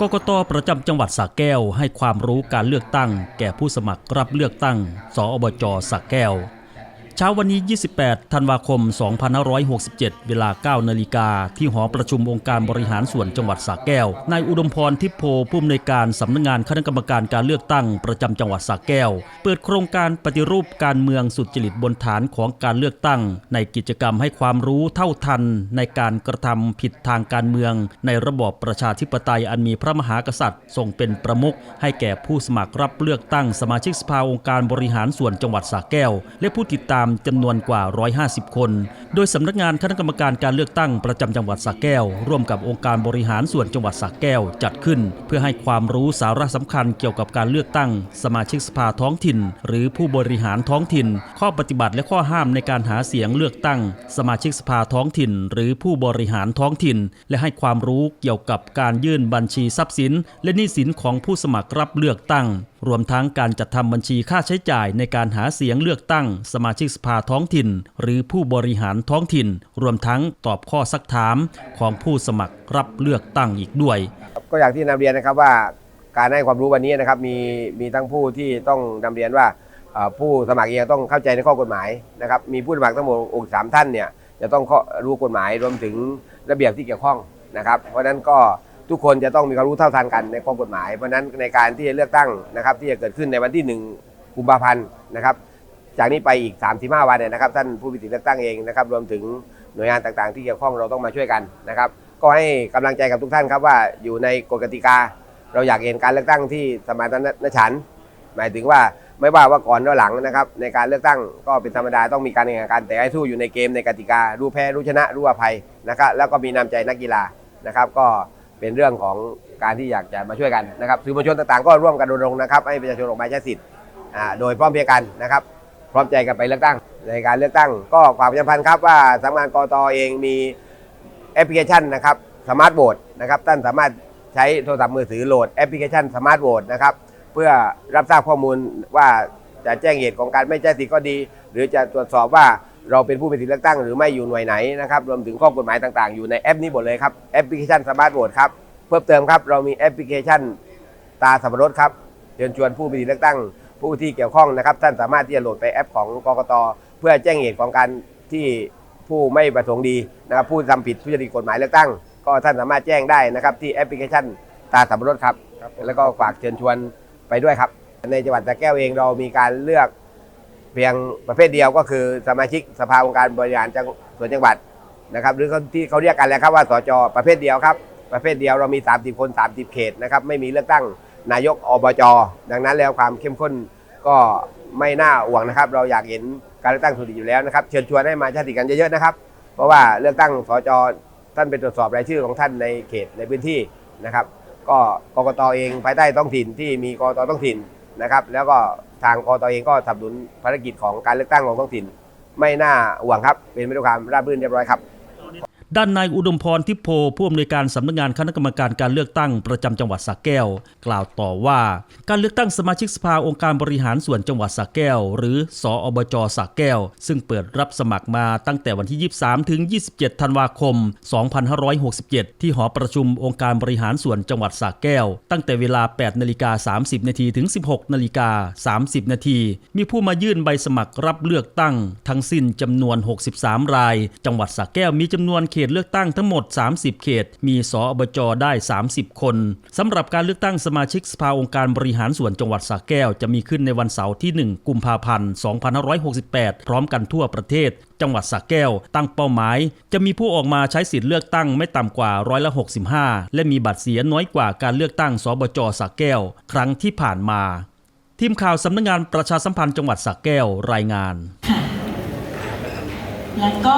กกตประจำจังหวัดสระแก้วให้ความรู้การเลือกตั้ง แก่ผู้สมัครรับเลือกตั้ง สอบจสระแก้ว เช้าวันนี้ 28 ธันวาคม 2567 เวลา 9 นาฬิกา ที่หอประชุมองค์การบริหารส่วนจังหวัดสระแก้ว นายอุดมพรทิพโพผู้อำนวยการสำนักงานคณะกรรมการการเลือกตั้งประจำจังหวัดสระแก้ว เปิดโครงการปฏิรูปการเมืองสุดจริตบนฐานของการเลือกตั้ง ในกิจกรรมให้ความรู้เท่าทัน ในการกระทำผิดทางการเมือง ในระบอบประชาธิปไตยอันมีพระมหากษัตริย์ทรงเป็นประมุขให้แก่ผู้สมัครรับเลือกตั้งสมาชิกสภาองค์การบริหารส่วนจังหวัดสระแก้ว และผู้ติดตามจำนวนกว่า 150 คน โดยสำนักงานคณะกรรมการการเลือกตั้งประจำจังหวัดสระแก้ว ร่วมกับองค์การบริหารส่วนจังหวัดสระแก้วจัดขึ้น เพื่อให้ความรู้สาระสำคัญเกี่ยวกับการเลือกตั้ง สมาชิกสภาท้องถิ่น หรือผู้บริหารท้องถิ่น ข้อปฏิบัติและข้อห้ามในการหาเสียงเลือกตั้ง สมาชิกสภาท้องถิ่น หรือผู้บริหารท้องถิ่น และให้ความรู้เกี่ยวกับการยื่นบัญชีทรัพย์สิน และหนี้สินของผู้สมัครรับเลือกตั้ง รวมทั้งการจัดทำบัญชีค่าใช้จ่ายในการหาเสียงเลือกตั้ง สมาชิกสภาท้องถิ่น หรือผู้บริหารท้องถิ่น รวมทั้งตอบข้อซักถามของผู้สมัครรับเลือกตั้งอีกด้วย ก็อย่างที่นำเรียนนะครับว่าการให้ความรู้วันนี้นะครับมีมีทั้งผู้ที่ต้องนำเรียนว่าผู้สมัครเองต้องเข้าใจในข้อกฎหมายนะครับมีผู้สมัครทั้งหมดองค์สามท่านเนี่ยจะต้องเข้ารู้กฎหมายรวมถึงระเบียบที่เกี่ยวข้องนะครับเพราะฉะนั้นก็ทุกคนจะต้องมีความรู้เท่าทันกันในข้อกฎหมาย เพราะฉะนั้นในการที่จะเลือกตั้งนะครับที่จะเกิดขึ้นในวันที่ 1 กุมภาพันธ์นะครับ จากนี้ไปอีก 3-5 วันเนี่ยนะครับท่านผู้มีสิทธิเลือกตั้งเองนะครับรวมถึงหน่วยงานต่างๆ ที่เกี่ยวข้องเราต้องมาช่วยกันนะครับก็ให้กำลังใจกับทุกท่านครับว่าอยู่ในกฎกติกา เราอยากเห็นการเลือกตั้งที่สมานฉันท์หมายถึงว่าไม่ว่าว่าก่อนหรือหลังนะครับในการเลือกตั้งก็เป็นธรรมดาต้องมีการแข่งขันแต่ให้สู้อยู่ในเกมในกติการู้แพ้รู้ชนะรู้อภัยนะครับแล้วก็มีน้ำใจนักกีฬานะครับ ก็เป็นเรื่องของการที่อยากจะมาช่วยกันนะครับสื่อมวลชนต่างๆ ก็ร่วมกันรณรงค์นะครับให้ประชาชนออกมาใช้สิทธิ์โดยพร้อมเพรียงกันนะครับ พร้อมใจกันไปเลือกตั้ง ในการเลือกตั้ง ก็ฝากประชาสัมพันธ์ครับว่าสำนักงานกตเองมีแอปพลิเคชันนะครับสมาร์ทโหวตนะครับท่านสามารถใช้โทรศัพท์มือถือโหลดแอปพลิเคชันสมาร์ทโหวตนะครับเพื่อรับทราบข้อมูลว่าจะแจ้งเหตุของการไม่แจ้งสิทธิ์ก็ดี หรือจะตรวจสอบว่าเราเป็นผู้มีสิทธิเลือกตั้งหรือไม่อยู่หน่วยไหนนะครับรวมถึงข้อกฎหมายต่างๆ อยู่ในแอปนี้หมดเลยครับแอปพลิเคชันสมาร์ทโหวตครับเพิ่มเติมครับเรามีแอปพลิเคชันตาสับปะรดครับเชิญชวนผู้มีสิทธิเลือกตั้ง ผู้ที่เกี่ยวข้องนะครับ ท่านสามารถที่จะโหลดไปแอปของกกตเพื่อแจ้งเหตุของการที่ผู้ไม่ประสงค์ดีนะครับผู้ทำผิดทุจริตกฎหมายเลือกตั้ง ก็ท่านสามารถแจ้งได้นะครับที่แอปพลิเคชันตาสับปะรดครับ แล้วก็ฝากเชิญชวนไปด้วยครับ ในจังหวัดสระแก้วเองเรามีการเลือกเพียงประเภทเดียวก็คือสมาชิกสภาองค์การบริหารจังส่วนจังหวัดนะครับ หรือที่เขาเรียกกันแล้วครับว่าสจประเภทเดียวครับ ประเภทเดียวเรามี 30 คน 30 เขตนะครับไม่มีเลือกตั้ง นายกอบจดังนั้นแล้วความเข้มข้นก็ไม่น่าห่วงนะครับ เราอยากเห็นการเลือกตั้งสุริอยู่แล้วนะครับ เชิญชวนให้มาช้สิกันเยอะๆนะครับ เพราะว่าเลือกตั้งสจท่านเป็นตรวจสอบรายชื่อของท่านในเขตในพื้นที่นะครับ ก็กกตเองภายใต้ท้องถิ่นที่มีกกตท้องถิ่นนะครับ แล้วก็ทางกกตเองก็สนับสนุนภารกิจของการเลือกตั้งของท้องถิ่น ไม่น่าห่วงครับ เป็นไปด้วยความราบรื่นเรียบร้อยครับ ด้านนายอุดมพรทิพโพผู้อำนวยการสำนักงานคณะกรรมการการเลือกตั้งประจำจังหวัดสระแก้ว กล่าวต่อว่า การเลือกตั้งสมาชิกสภาองค์การบริหารส่วนจังหวัดสระแก้ว หรือสออบจสระแก้ว ซึ่งเปิดรับสมัครมาตั้งแต่วันที่ 23 ถึง 27 ธันวาคม 2567 ที่หอประชุมองค์การบริหารส่วนจังหวัดสระแก้ว ตั้งแต่เวลา 8 นาฬิกา 30 นาทีถึง 16 นาฬิกา 30 นาทีมีผู้มายื่นใบสมัครรับเลือกตั้ง ทั้งสิ้นจำนวน 63 ราย จังหวัดสระแก้วมีจำนวนเขตเลือกตั้งทั้งหมด 30 เขต มีสออบจได้ 30 คนสำหรับการเลือกตั้งสมาชิกสภาองค์การบริหารส่วนจังหวัดสระแก้ว จะมีขึ้นในวันเสาร์ที่ 1 กุมภาพันธ์ 2568 พร้อมกันทั่วประเทศ จังหวัดสระแก้ว ตั้งเป้าหมาย จะมีผู้ออกมาใช้สิทธิ์เลือกตั้งไม่ต่ำกว่าร้อยละ65 และมีบัตรเสียน้อยกว่าการเลือกตั้งสอบจสระแก้ว ครั้งที่ผ่านมาทีมข่าวสำนักงานประชาสัมพันธ์จังหวัดสระแก้วรายงานและก็